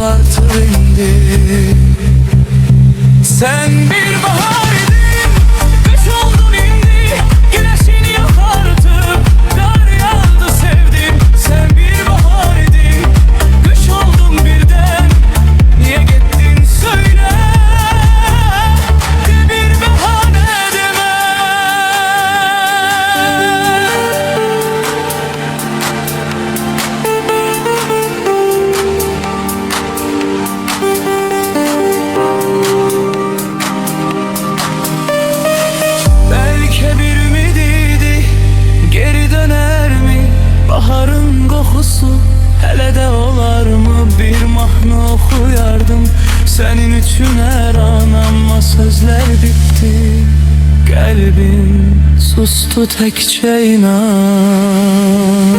abartı indi arzusu Hele de olar mı? Bir mahnı okuyardım. Senin için her an ama sözler bitti. Kalbim sustu tekçe inan.